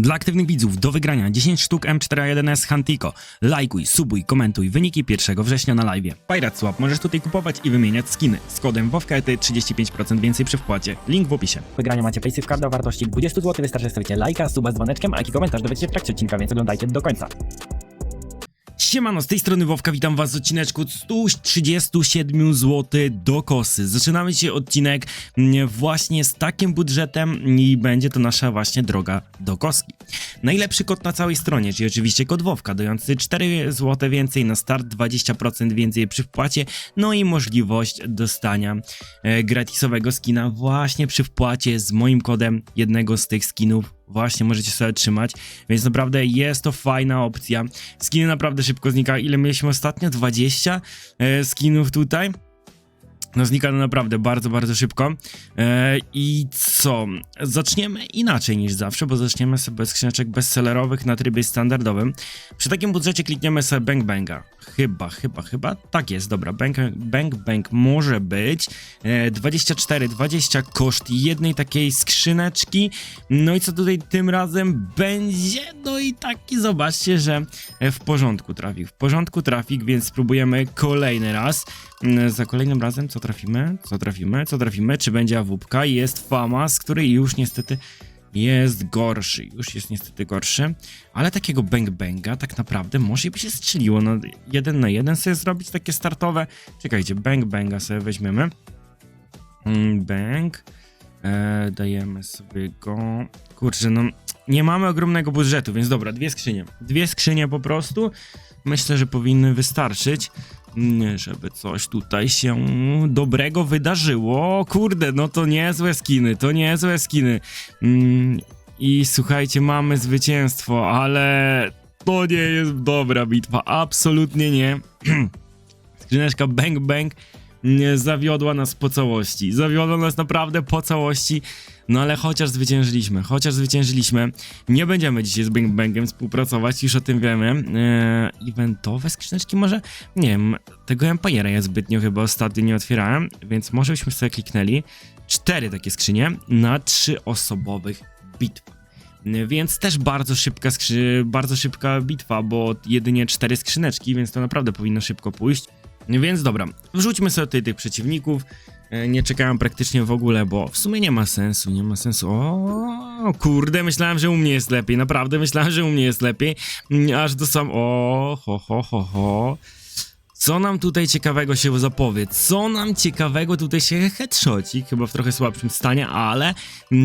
Dla aktywnych widzów do wygrania 10 sztuk M41S Hantico. Lajkuj, subuj, komentuj wyniki 1 września na live. Pirate Swap możesz tutaj kupować i wymieniać skiny. Z kodem WOWKETY 35% więcej przy wpłacie. Link w opisie. W wygraniu macie Paysafe Card o wartości 20 zł. Wystarczy stawicie lajka, suba z dzwoneczkiem, a jaki komentarz dowiecie w trakcie odcinka, więc oglądajcie do końca. Siemano, z tej strony Wowka, witam was w odcineczku 137 zł do kosy. Zaczynamy dzisiaj odcinek mm, właśnie z takim budżetem i będzie to nasza właśnie droga do koski. Najlepszy kod na całej stronie, czyli oczywiście kod Wowka, dający 4 zł więcej na start, 20% więcej przy wpłacie, no i możliwość dostania e, gratisowego skina właśnie przy wpłacie z moim kodem jednego z tych skinów właśnie możecie sobie trzymać, więc naprawdę jest to fajna opcja. Skiny naprawdę szybko znikają. Ile mieliśmy ostatnio? 20 e, skinów tutaj. No znika to naprawdę bardzo, bardzo szybko. E, I co? Zaczniemy inaczej niż zawsze, bo zaczniemy sobie bez skrzyneczek bestsellerowych na trybie standardowym. Przy takim budżecie klikniemy sobie Bang Banga. Chyba, chyba, chyba. Tak jest, dobra. Bang Bang, bang może być. E, 24, 20 koszt jednej takiej skrzyneczki. No i co tutaj tym razem będzie? No i taki zobaczcie, że w porządku trafik. W porządku trafik, więc spróbujemy kolejny raz. Mm, Za kolejnym razem co trafimy? Co trafimy? Co trafimy? Czy będzie awupka? Jest fama, z której już niestety jest gorszy. Już jest niestety gorszy. Ale takiego bang banga tak naprawdę może by się strzeliło. No, jeden na jeden sobie zrobić takie startowe. Czekajcie, bang banga sobie weźmiemy. Mm, Bang. E, dajemy sobie go. Kurczę, no nie mamy ogromnego budżetu, więc dobra, dwie skrzynie. Dwie skrzynie po prostu. Myślę, że powinny wystarczyć, żeby coś tutaj się dobrego wydarzyło. Kurde, no to niezłe skiny, to niezłe skiny. Mm, I słuchajcie, mamy zwycięstwo, ale to nie jest dobra bitwa, absolutnie nie. Skrzyneczka Bang Bang zawiodła nas po całości. Zawiodła nas naprawdę po całości. No ale chociaż zwyciężyliśmy, chociaż zwyciężyliśmy. Nie będziemy dzisiaj z Bang Bangiem współpracować, już o tym wiemy. Eee, eventowe skrzyneczki może? Nie wiem, tego Empire'a ja zbytnio chyba ostatnio nie otwierałem, więc może byśmy sobie kliknęli. Cztery takie skrzynie na trzyosobowych bitwach. Więc też bardzo szybka, skrzy... bardzo szybka bitwa, bo jedynie cztery skrzyneczki, więc to naprawdę powinno szybko pójść. Więc dobra, wrzućmy sobie tutaj tych przeciwników. E, Nie czekałem praktycznie w ogóle, bo w sumie nie ma sensu, nie ma sensu. O, kurde, myślałem, że u mnie jest lepiej. Naprawdę myślałem, że u mnie jest lepiej. Mm, Aż do sam. O, ho, ho, ho, ho. Co nam tutaj ciekawego się zapowie? Co nam ciekawego tutaj się headshotik? Chyba w trochę słabszym stanie, ale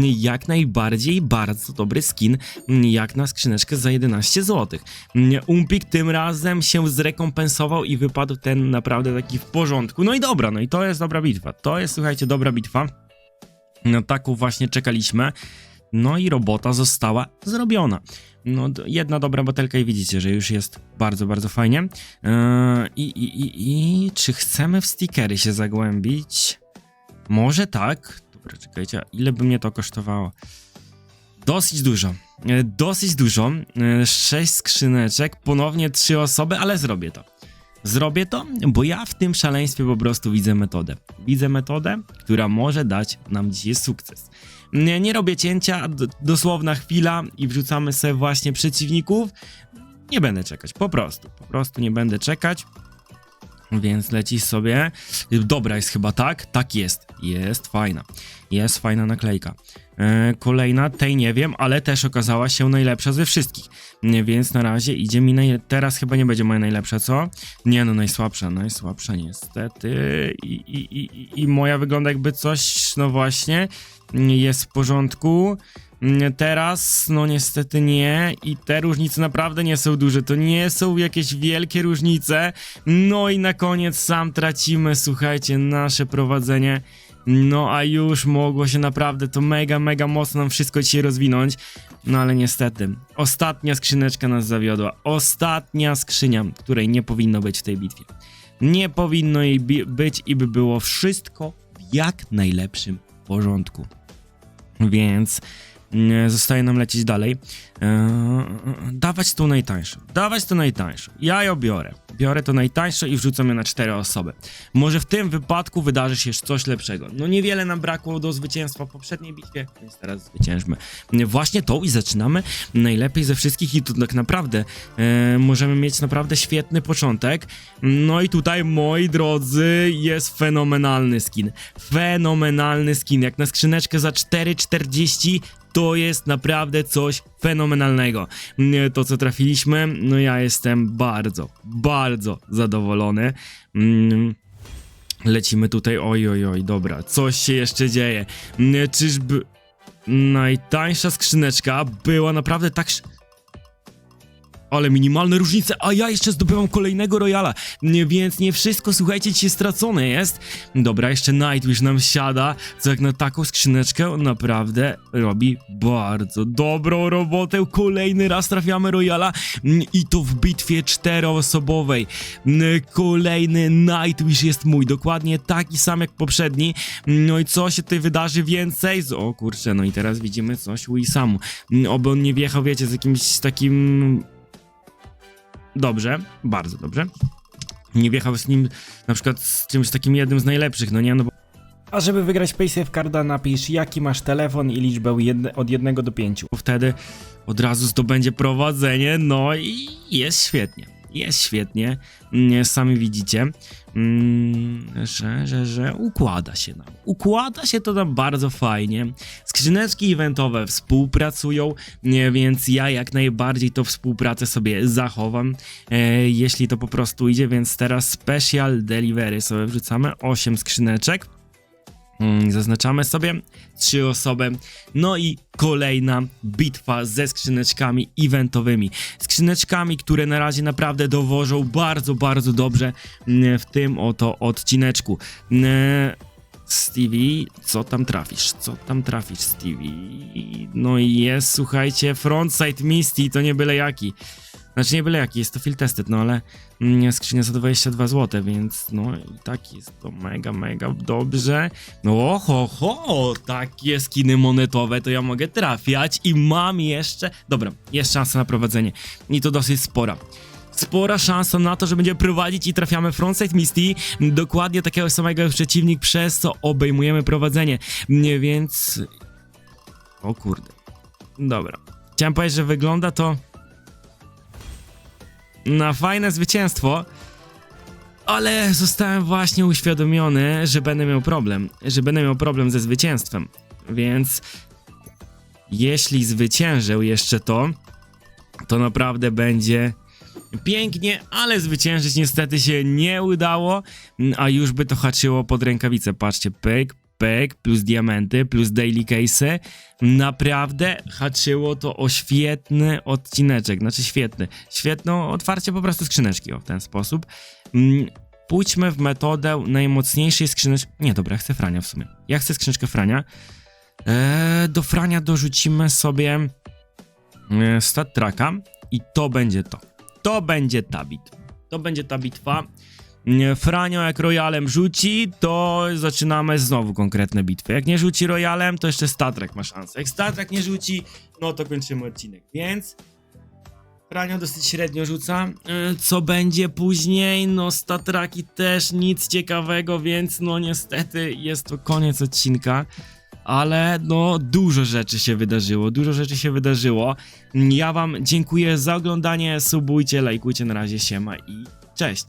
jak najbardziej bardzo dobry skin, jak na skrzyneczkę za 11 zł. Umpik tym razem się zrekompensował i wypadł ten naprawdę taki w porządku. No i dobra, no i to jest dobra bitwa. To jest, słuchajcie, dobra bitwa. No taką właśnie czekaliśmy. No i robota została zrobiona. No, jedna dobra butelka i widzicie, że już jest bardzo, bardzo fajnie. Eee, i, i, i, I czy chcemy w stickery się zagłębić? Może tak. Dobra, czekajcie, ile by mnie to kosztowało? Dosyć dużo. E, Dosyć dużo. E, Sześć skrzyneczek, ponownie trzy osoby, ale zrobię to. Zrobię to, bo ja w tym szaleństwie po prostu widzę metodę. Widzę metodę, która może dać nam dzisiaj sukces. Nie, nie robię cięcia, dosłowna chwila i wrzucamy sobie właśnie przeciwników. Nie będę czekać, po prostu. Po prostu nie będę czekać. Więc lecisz sobie. Dobra jest chyba tak? Tak jest. Jest fajna. Jest fajna naklejka. E, kolejna, tej nie wiem, ale też okazała się najlepsza ze wszystkich. Więc na razie idzie mi naj... Teraz chyba nie będzie moja najlepsza, co? Nie no, najsłabsza, najsłabsza niestety. I, i, i, I moja wygląda jakby coś, no właśnie, jest w porządku. Teraz, no niestety nie. I te różnice naprawdę nie są duże. To nie są jakieś wielkie różnice. No i na koniec sam tracimy, słuchajcie, nasze prowadzenie. No a już mogło się naprawdę to mega, mega mocno nam wszystko dzisiaj rozwinąć. No ale niestety, ostatnia skrzyneczka nas zawiodła. Ostatnia skrzynia, której nie powinno być w tej bitwie. Nie powinno jej być i by było wszystko w jak najlepszym porządku. Więc Zostaje nam lecieć dalej. Eee, dawać to najtańsze. Dawać to najtańsze. Ja ją biorę. Biorę to najtańsze i wrzucam je na cztery osoby. Może w tym wypadku wydarzy się coś lepszego. No niewiele nam brakło do zwycięstwa w poprzedniej bitwie, więc teraz zwyciężmy. Właśnie to i zaczynamy najlepiej ze wszystkich i tu tak naprawdę e, możemy mieć naprawdę świetny początek. No i tutaj, moi drodzy, jest fenomenalny skin. Fenomenalny skin. Jak na skrzyneczkę za 4,40 to jest naprawdę coś fenomenalnego. Mm, To, co trafiliśmy, no ja jestem bardzo, bardzo zadowolony. Mm, Lecimy tutaj, oj, oj, oj, dobra, coś się jeszcze dzieje. Mm, Czyżby najtańsza skrzyneczka była naprawdę tak... Ale minimalne różnice, a ja jeszcze zdobywam kolejnego Royala, więc nie wszystko, słuchajcie, dzisiaj stracone jest. Dobra, jeszcze Nightwish nam siada, co jak na taką skrzyneczkę naprawdę robi bardzo dobrą robotę. Kolejny raz trafiamy Royala mm, i to w bitwie czteroosobowej. Mm, Kolejny Nightwish jest mój, dokładnie taki sam jak poprzedni. No i co się tutaj wydarzy więcej? O kurczę, no i teraz widzimy coś u Isamu. Mm, Oby on nie wjechał, wiecie, z jakimś takim... Dobrze, bardzo dobrze. Nie wjechał z nim na przykład z czymś takim jednym z najlepszych, no nie, no bo A żeby wygrać Paysafe Carda napisz jaki masz telefon i liczbę jedne, od 1 do 5. wtedy od razu zdobędzie prowadzenie, no i jest świetnie. Jest świetnie, Mm, sami widzicie, mm, że, że, że układa się nam. Układa się to nam bardzo fajnie. Skrzyneczki eventowe współpracują, więc ja jak najbardziej tą współpracę sobie zachowam, e, jeśli to po prostu idzie, więc teraz special delivery sobie wrzucamy 8 skrzyneczek. Mm, Zaznaczamy sobie trzy osoby. No i kolejna bitwa ze skrzyneczkami eventowymi. Skrzyneczkami, które na razie naprawdę dowożą bardzo, bardzo dobrze mm, w tym oto odcineczku. Mm, Stevie, co tam trafisz? Co tam trafisz, Stevie? No i jest, słuchajcie, frontside Misty, to nie byle jaki. Znaczy nie byle jaki, jest to field tested, no ale mm, skrzynia za 22 zł, więc no i tak jest to mega, mega dobrze. No ho, ho, takie skiny monetowe to ja mogę trafiać i mam jeszcze... Dobra, jest szansa na prowadzenie i to dosyć spora. Spora szansa na to, że będzie prowadzić i trafiamy frontside Misty, dokładnie takiego samego jak przeciwnik, przez co obejmujemy prowadzenie, Nie, więc... O kurde. Dobra. Chciałem powiedzieć, że wygląda to na fajne zwycięstwo, ale zostałem właśnie uświadomiony, że będę miał problem, że będę miał problem ze zwycięstwem, więc jeśli zwyciężę jeszcze to, to naprawdę będzie pięknie, ale zwyciężyć niestety się nie udało, a już by to haczyło pod rękawicę. Patrzcie, pyk, pyk, plus diamenty, plus daily case'y. Naprawdę haczyło to o świetny odcineczek, znaczy świetny, świetne otwarcie po prostu skrzyneczki, o w ten sposób. Mm, Pójdźmy w metodę najmocniejszej skrzyneczki. Nie, dobra, chcę Frania w sumie. Ja chcę skrzyneczkę Frania. Eee, do Frania dorzucimy sobie e, stat tracka i to będzie to. To będzie ta bitwa. To będzie ta bitwa. Franio jak royalem rzuci, to zaczynamy znowu konkretne bitwy. Jak nie rzuci royalem, to jeszcze Statrek ma szansę. Jak Statrek nie rzuci, no to kończymy odcinek. Więc Franio dosyć średnio rzuca. Yy, Co będzie później? No Statraki też nic ciekawego, więc no niestety jest to koniec odcinka. Ale no dużo rzeczy się wydarzyło, dużo rzeczy się wydarzyło. Ja wam dziękuję za oglądanie, subujcie, lajkujcie, na razie siema i cześć.